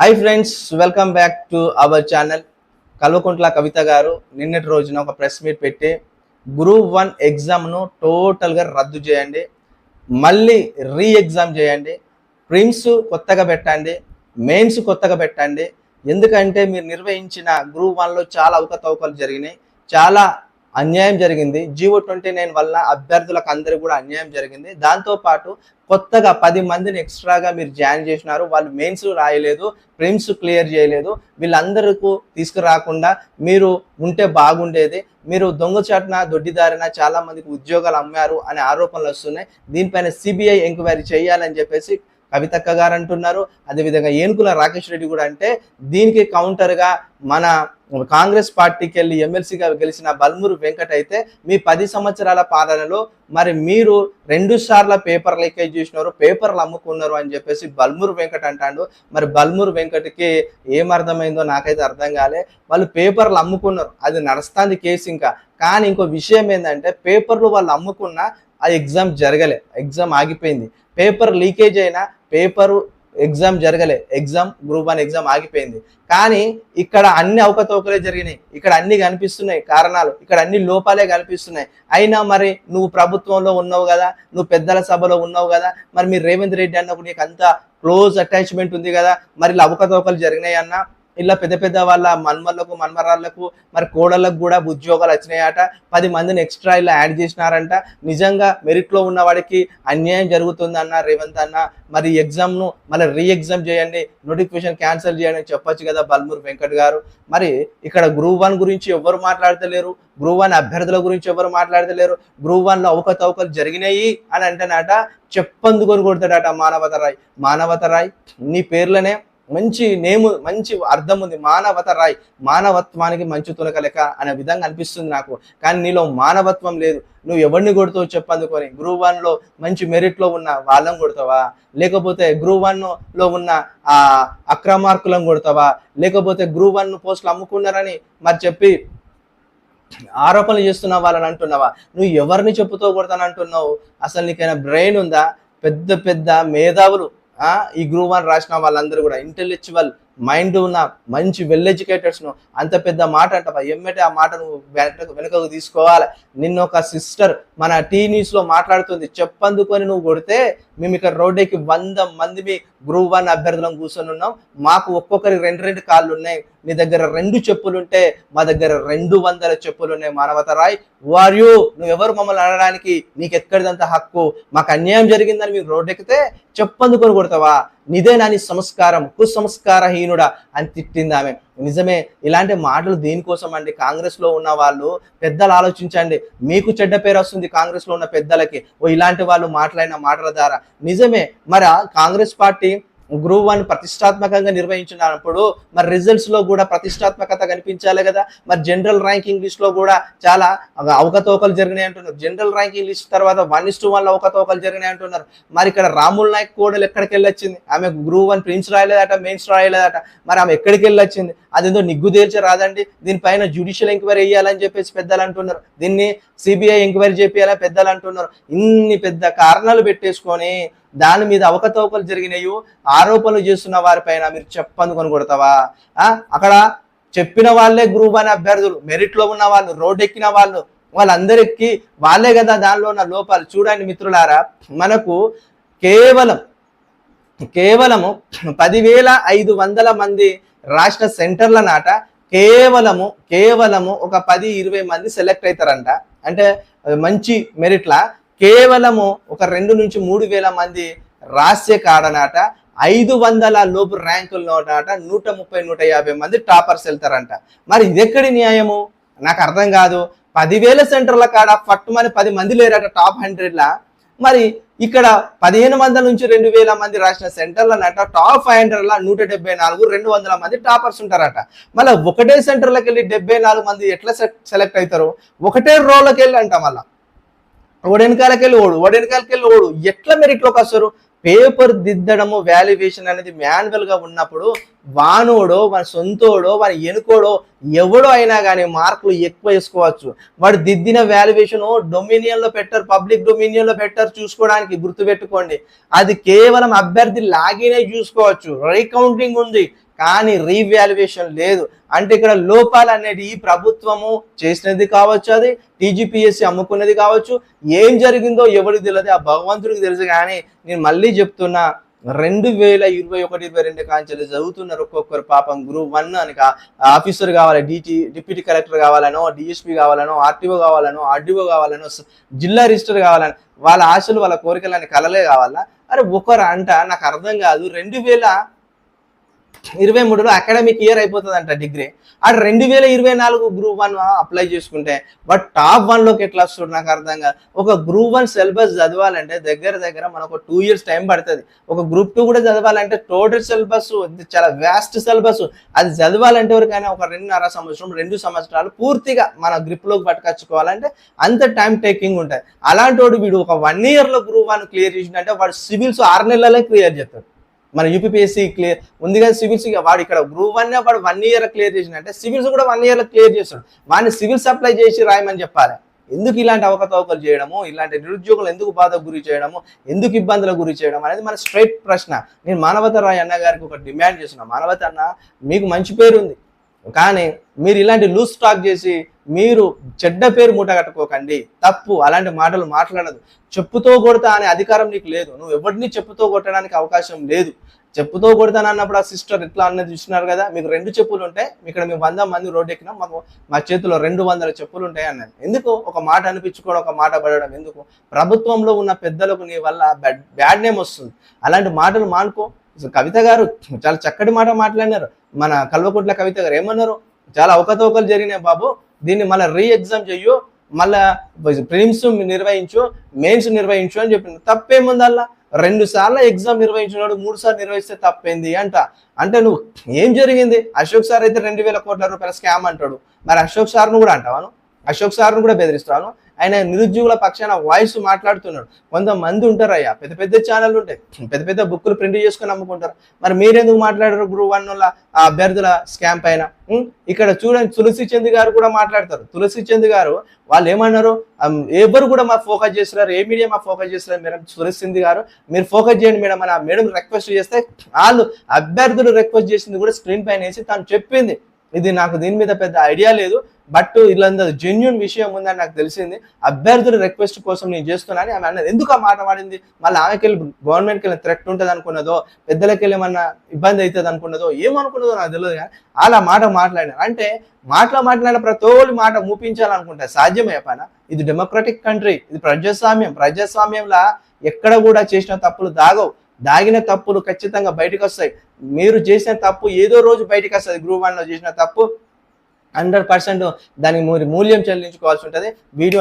Hi friends welcome back to our channel Kalvakuntla Kavitha గారు నిన్నటి రోజున ఒక ప్రెస్ మీట్ పెట్టి గ్రూప్ వన్ ఎగ్జామ్ను టోటల్గా రద్దు చేయండి. మళ్ళీ రీ ఎగ్జామ్ చేయండి. ప్రిమ్స్ కొత్తగా పెట్టండి. మెయిన్స్ కొత్తగా పెట్టండి. ఎందుకంటే మీరు నిర్వహించిన గ్రూప్ వన్లో చాలా అవకతవకలు జరిగినాయి. చాలా అన్యాయం జరిగింది. జీవో ట్వంటీ నైన్ వల్ల అభ్యర్థులకు అందరికీ కూడా అన్యాయం జరిగింది. దాంతోపాటు కొత్తగా పది మందిని ఎక్స్ట్రాగా మీరు జాయిన్ చేసినారు. వాళ్ళు మెయిన్స్ రాయలేదు ప్రిమ్స్ క్లియర్ చేయలేదు. వీళ్ళందరికీ తీసుకురాకుండా మీరు ఉంటే బాగుండేది. మీరు దొంగచాటున దొడ్డిదారిన చాలా మందికి ఉద్యోగాలు అమ్మారు అనే ఆరోపణలు వస్తున్నాయి. దీనిపైన సిబిఐ ఎంక్వైరీ చేయాలని చెప్పేసి కవితక్క గారు అంటున్నారు. అదేవిధంగా ఏనుకుల రాకేష్ రెడ్డి కూడా అంటే దీనికి కౌంటర్గా మన కాంగ్రెస్ పార్టీకి వెళ్ళి ఎమ్మెల్సీగా గెలిచిన బల్మూరు వెంకట్ అయితే మీ పది సంవత్సరాల పాలనలో మరి మీరు రెండు సార్ల పేపర్ లీకేజ్ చేసినారు పేపర్లు అమ్ముకున్నారు అని చెప్పేసి బల్మూరు వెంకట్ అంటాడు. మరి బల్మూరు వెంకట్కి ఏం అర్థమైందో నాకైతే అర్థం కాలే. వాళ్ళు పేపర్లు అమ్ముకున్నారు అది నడుస్తుంది కేసు ఇంకా. కానీ ఇంకో విషయం ఏంటంటే పేపర్లు వాళ్ళు అమ్ముకున్న ఆ ఎగ్జామ్ జరగలే ఎగ్జామ్ ఆగిపోయింది. పేపర్ లీకేజ్ అయినా పేపరు ఎగ్జామ్ జరగలే. ఎగ్జామ్ గ్రూప్ వన్ ఎగ్జామ్ ఆగిపోయింది. కానీ ఇక్కడ అన్ని అవకతవకలే జరిగినాయి. ఇక్కడ అన్ని కనిపిస్తున్నాయి కారణాలు. ఇక్కడ అన్ని లోపాలే కనిపిస్తున్నాయి. అయినా మరి నువ్వు ప్రభుత్వంలో ఉన్నావు కదా నువ్వు పెద్దల సభలో ఉన్నావు కదా మరి మీరు రేవంత్ రెడ్డి అన్నప్పుడు నీకు అంత క్లోజ్ అటాచ్మెంట్ ఉంది కదా మరి ఇలా అవకతవకలు జరిగినాయి అన్న ఇలా పెద్ద పెద్ద వాళ్ళ మన్మర్లకు మన్మరాళ్ళకు మరి కోడళ్ళకు కూడా ఉద్యోగాలు వచ్చినాయట. పది మందిని ఎక్స్ట్రా ఇలా యాడ్ చేసినారంట. నిజంగా మెరిట్లో ఉన్న వాడికి అన్యాయం జరుగుతుందన్న రేవంత్ అన్న మరి ఎగ్జామ్ను మళ్ళీ రీ ఎగ్జామ్ చేయండి నోటిఫికేషన్ క్యాన్సిల్ చేయండి అని చెప్పొచ్చు కదా బల్మూరు వెంకట్ గారు. మరి ఇక్కడ గ్రూప్ వన్ గురించి ఎవరు మాట్లాడతలేరు. గ్రూప్ వన్ అభ్యర్థుల గురించి ఎవరు మాట్లాడతలేరు. గ్రూప్ వన్లో అవకతవకలు జరిగినాయి అని అంటేనట చెప్పందుకొని కొడతాడట మానవత రాయ్. మానవత రాయ్ నీ పేర్లనే మంచి నేము మంచి అర్థం ఉంది. మానవత రాయ్ మానవత్వానికి మంచి తులక లెక్క అనే విధంగా అనిపిస్తుంది నాకు. కానీ నీలో మానవత్వం లేదు. నువ్వు ఎవరిని కొడుతావు చెప్పందుకొని గ్రూప్ వన్లో మంచి మెరిట్లో ఉన్న వాళ్ళని కొడతావా? లేకపోతే గ్రూప్ వన్లో ఉన్న ఆ అక్రమార్కులను కొడతావా? లేకపోతే గ్రూప్ వన్ పోస్టులు అమ్ముకున్నారని మరి చెప్పి ఆరోపణలు చేస్తున్న వాళ్ళని అంటున్నావా? నువ్వు ఎవరిని చెప్పుతో కొడతానంటున్నావు? అసలు నీకైనా బ్రెయిన్ ఉందా? పెద్ద పెద్ద మేధావులు ఈ గ్రూప్ వన్ రాసిన వాళ్ళందరూ కూడా ఇంటెలెక్చువల్ మైండ్ ఉన్న మంచి వెల్ ఎడ్యుకేటర్స్ను అంత పెద్ద మాట అంటావా ఎమ్మటే ఆ మాట నువ్వు వెనక వెనుకకు తీసుకోవాలి. నిన్న ఒక సిస్టర్ మన టీ న్యూస్లో మాట్లాడుతుంది. చెప్పందుకొని నువ్వు కొడితే మేము ఇక్కడ రోడ్డుకి వంద మంది మీ గ్రూప్ వన్ అభ్యర్థులం కూర్చొని ఉన్నాం. మాకు ఒక్కొక్కరి రెండు రెండు కాళ్ళు ఉన్నాయి మీ దగ్గర రెండు చెప్పులు ఉంటే మా దగ్గర రెండు వందల చెప్పులు ఉన్నాయి మానవత రాయ్ వారు నువ్వు ఎవరు మమ్మల్ని అనడానికి నీకు ఎక్కడిదంత హక్కు? మాకు అన్యాయం జరిగిందని మీకు రోడ్డు ఎక్కితే చెప్పందుకొని కొడతావా? నిదే నాని సంస్కారం కుసంస్కారహీనుడా అని తిట్టింది ఆమె. నిజమే ఇలాంటి మాటలు దేనికోసం అండి కాంగ్రెస్లో ఉన్న వాళ్ళు పెద్దలు ఆలోచించండి. మీకు చెడ్డ పేరు వస్తుంది కాంగ్రెస్లో ఉన్న పెద్దలకి. ఓ ఇలాంటి వాళ్ళు మాట్లాడిన మాటల ద్వారా. నిజమే మరి కాంగ్రెస్ పార్టీ గ్రూప్ వన్ ప్రతిష్టాత్మకంగా నిర్వహించినప్పుడు మరి రిజల్ట్స్లో కూడా ప్రతిష్టాత్మకత కనిపించాలి కదా? మరి జనరల్ ర్యాంకింగ్ లిస్ట్లో కూడా చాలా అవకతవకలు జరిగినాయి అంటున్నారు. జనరల్ ర్యాంకింగ్ లిస్ట్ తర్వాత వన్ ఇస్ టూ వన్లో అవకతవకలు జరిగినాయి అంటున్నారు. మరి ఇక్కడ రాముల్ నాయక్ కోడలు ఎక్కడికి వెళ్ళొచ్చింది? ఆమె గ్రూప్ వన్ ప్రిన్స్ రాయలేదట మెయిన్స్ రాయలేదట. మరి ఆమె ఎక్కడికి వెళ్ళొచ్చింది? అదేందో నిగ్గుదేల్చి రాదండి. దీనిపైన జ్యుడిషియల్ ఎంక్వైరీ వేయాలని చెప్పేసి పెద్దలు అంటున్నారు. దీన్ని సిబిఐ ఎంక్వైరీ చేయాలని పెద్దలు అంటున్నారు. ఇన్ని పెద్ద కారణాలు పెట్టేసుకొని దాని మీద అవకతవకలు జరిగినాయో ఆరోపణలు చేస్తున్న వారిపైన మీరు చెప్పందుకొని కొడతావా అక్కడ చెప్పిన వాళ్ళే గ్రూప్ అనే అభ్యర్థులు మెరిట్లో ఉన్న వాళ్ళు రోడ్ ఎక్కిన వాళ్ళు వాళ్ళందరికీ వాళ్ళే కదా దానిలో ఉన్న లోపాలు. చూడండి మిత్రులారా మనకు కేవలం కేవలము పదివేల ఐదు వందల మంది రాష్ట్ర సెంటర్ల నాట కేవలము కేవలము ఒక పది ఇరవై మంది సెలెక్ట్ అవుతారంట అంటే మంచి మెరిట్లా కేవలము ఒక రెండు నుంచి మూడు వేల మంది రాసే కాడనాట ఐదు వందల లోపు ర్యాంకుల్లో నాట నూట ముప్పై నూట యాభై మంది టాపర్స్ వెళ్తారంట. మరి ఇది ఎక్కడి న్యాయము? నాకు అర్థం కాదు. పదివేల సెంటర్ల కాడ పట్టుమని పది మంది లేరట టాప్ హండ్రెడ్లా. మరి ఇక్కడ పదిహేను వందల నుంచి రెండు వేల మంది రాసిన సెంటర్ల నట టాప్ ఫైవ్ హండ్రెడ్ల నూట డెబ్బై నాలుగు రెండు వందల మంది టాపర్స్ ఉంటారట. మళ్ళీ ఒకటే సెంటర్లోకి వెళ్ళి డెబ్బై నాలుగు మంది ఎట్లా సెలెక్ట్ అవుతారు ఒకటే రోలోకి వెళ్ళి అంట మళ్ళీ. వడెనకాలకెళ్ళి ఓడు వడెనకాలకెళ్ళి ఓడు. ఎట్లా మెరిట్లోకి వస్తారు? పేపర్ దిద్దడము వాల్యుయేషన్ అనేది మాన్యువల్గా ఉన్నప్పుడు వానోడో మన సొంతోడో మన ఎనుకోడో ఎవడో అయినా కానీ మార్కులు ఎక్కువ వేసుకోవచ్చు. వాడు దిద్దిన వాల్యుయేషన్ డొమినియన్లో పెట్టారు పబ్లిక్ డొమినియన్లో పెట్టారు చూసుకోవడానికి గుర్తుపెట్టుకోండి. అది కేవలం అభ్యర్థి లాగినే చూసుకోవచ్చు. రీకౌంటింగ్ ఉంది. కానీ రీవాల్యుయేషన్ లేదు. అంటే ఇక్కడ లోపాలు అనేది ఈ ప్రభుత్వము చేసినది కావచ్చు అది టీజీపీఎస్సీ అమ్ముకున్నది కావచ్చు. ఏం జరిగిందో ఎవరికి తెలియదు ఆ భగవంతుడికి తెలుసు. కానీ నేను మళ్ళీ చెప్తున్నా రెండు వేల ఇరవై ఒకటి ఇరవై రెండు కాంచెలు చదువుతున్నారు ఒక్కొక్కరు పాపం. గ్రూప్ వన్ అని ఆఫీసర్ కావాలి డిటి డిప్యూటీ కలెక్టర్ కావాలనో డిఎస్పీ కావాలనో ఆర్టీఓ కావాలనో ఆర్డీఓ కావాలనో జిల్లా రిజిస్టర్ కావాలని వాళ్ళ ఆశలు వాళ్ళ కోరికలని కలలే కావాలా? అరే ఒకరు అంట నాకు అర్థం కాదు. రెండు వేల ఇరవై మూడులో అకాడమిక్ ఇయర్ అయిపోతుంది అంట డిగ్రీ. ఆ రెండు వేల ఇరవై నాలుగు గ్రూప్ వన్ అప్లై చేసుకుంటే బట్ టాప్ వన్లోకి ఎట్లా వస్తుంది నాకు అర్థం కాదు. ఒక గ్రూప్ వన్ సిలబస్ చదవాలంటే దగ్గర దగ్గర మనకు టూ ఇయర్స్ టైం పడుతుంది. ఒక గ్రూప్ టూ కూడా చదవాలంటే టోటల్ సిలబస్ చాలా వ్యాస్ట్ సిలబస్ అది చదవాలంటే ఎవరికైనా ఒక రెండున్నర సంవత్సరం రెండు సంవత్సరాలు పూర్తిగా మన గ్రిప్లోకి పట్టుకొచ్చుకోవాలంటే అంత టైం టేకింగ్ ఉంటుంది. అలాంటి వాడు వీడు ఒక వన్ ఇయర్లో గ్రూప్ వన్ క్లియర్ చేసిందంటే వాడు సివిల్స్ ఆరు నెలలే క్లియర్ చేస్తాడు. మన యూపీపీఎస్సీ క్లియర్ ఉంది కానీ సివిల్స్ వాడు ఇక్కడ గ్రూప్ వన్ వాడు వన్ ఇయర్ క్లియర్ చేసిన అంటే సివిల్స్ కూడా వన్ ఇయర్లో క్లియర్ చేస్తాడు. వాడిని సివిల్స్ అప్లై చేసి రాయమని చెప్పాలి. ఎందుకు ఇలాంటి అవకతవకలు చేయడము? ఇలాంటి నిరుద్యోగులు ఎందుకు బాధకు గురి చేయడము? ఎందుకు ఇబ్బందులకు గురి చేయడం అనేది మన స్ట్రైట్ ప్రశ్న. నేను మానవత రాయ్ అన్న గారికి ఒక డిమాండ్ చేస్తున్నా. మానవత అన్న మీకు మంచి పేరు ఉంది. కానీ మీరు ఇలాంటి లూజ్ స్టాక్ చేసి మీరు చెడ్డ పేరు మూట కట్టుకోకండి. తప్పు అలాంటి మాటలు మాట్లాడదు. చెప్పుతో కొడతా అనే అధికారం నీకు లేదు. నువ్వు ఎవరిని చెప్పుతో కొట్టడానికి అవకాశం లేదు. చెప్పుతో కొడతాను అన్నప్పుడు ఆ సిస్టర్ ఎట్లా అన్నది చూస్తున్నారు కదా? మీకు రెండు చెప్పులు ఉంటాయి ఇక్కడ మేము వంద మంది రోడ్డు ఎక్కినాం మాకు మా చేతిలో రెండు వందల చెప్పులు ఉంటాయి అన్నది. ఎందుకు? ఒక మాట అనిపించుకోవడం ఒక మాట పడడం ఎందుకు? ప్రభుత్వంలో ఉన్న పెద్దలకు నీ వల్ల బ్యాడ్ బ్యాడ్ నేమ్ వస్తుంది. అలాంటి మాటలు మానుకో. కవిత గారు చాలా చక్కటి మాట మాట్లాడినారు. మన కల్వకుంట్ల కవిత గారు ఏమన్నారు? చాలా అవకతవకలు జరిగినాయి బాబు. దీన్ని మళ్ళీ రీ ఎగ్జామ్ చెయ్యు మళ్ళా ప్రిలిమ్స్ నిర్వహించు మెయిన్స్ నిర్వహించు అని చెప్పింది తప్పేముంది అలా రెండు సార్లు ఎగ్జామ్ నిర్వహించినాడు మూడు సార్లు నిర్వహిస్తే తప్పేంది అంట. అంటే నువ్వు ఏం జరిగింది? అశోక్ సార్ అయితే రెండు వేల కోట్ల రూపాయల స్కామ్ అంటాడు. మరి అశోక్ సార్ను కూడా అంటావాను అశోక్ సార్ను కూడా బెదిరిస్తాను ఆయన నిరుద్యోగుల పక్షాన వాయిస్ మాట్లాడుతున్నాడు. కొంతమంది ఉంటారు అయ్యా పెద్ద పెద్ద ఛానల్ ఉంటాయి. పెద్ద పెద్ద బుక్కులు ప్రింట్ చేసుకొని అమ్ముకుంటారు. మరి మీరెందుకు మాట్లాడారు గ్రూప్ వన్ ఆ అభ్యర్థుల స్కామ్ పైన? ఇక్కడ చూడండి తులసి చంద్ గారు కూడా మాట్లాడతారు. తులసి చంద్ గారు వాళ్ళు ఏమన్నారు? ఎవరు కూడా మా ఫోకస్ చేస్తున్నారు? ఏ మీడియా మా ఫోకస్ చేస్తున్నారు మేడం? తులసి చంద్ గారు మీరు ఫోకస్ చేయండి మేడం అని ఆ మేడం రిక్వెస్ట్ చేస్తే వాళ్ళు అభ్యర్థులు రిక్వెస్ట్ చేసింది కూడా స్క్రీన్ పైన వేసి తను చెప్పింది. ఇది నాకు దీని మీద పెద్ద ఐడియా లేదు బట్ ఇలా జెన్యున్ విషయం ఉందని నాకు తెలిసింది. అభ్యర్థుల రిక్వెస్ట్ కోసం నేను చేస్తున్నాను ఆమె అన్నది. ఎందుకు ఆ మాట వాడింది మళ్ళీ ఆమెకి వెళ్ళి గవర్నమెంట్కి వెళ్ళి థ్రెట్ ఉంటుంది అనుకున్నదో పెద్దలకి వెళ్ళి ఏమన్నా ఇబ్బంది అవుతుంది అనుకున్నదో ఏమనుకున్నదో నాకు తెలియదు కానీ అలా మాట మాట్లాడినారు అంటే మాటలో మాట్లాడిన ప్రతి ఒక్కరి మాట మూపించాలనుకుంటే సాధ్యమే పైన. ఇది డెమోక్రటిక్ కంట్రీ ఇది ప్రజాస్వామ్యం. ప్రజాస్వామ్యంలో ఎక్కడ కూడా చేసిన తప్పులు దాగవు. దాగిన తప్పులు ఖచ్చితంగా బయటకు వస్తాయి. మీరు చేసిన తప్పు ఏదో రోజు బయటకు వస్తుంది. గ్రూప్ వన్లో చేసిన తప్పు హండ్రెడ్ పర్సెంట్ దానికి మూల్యం చెల్లించుకోవాల్సి ఉంటుంది. వీడియో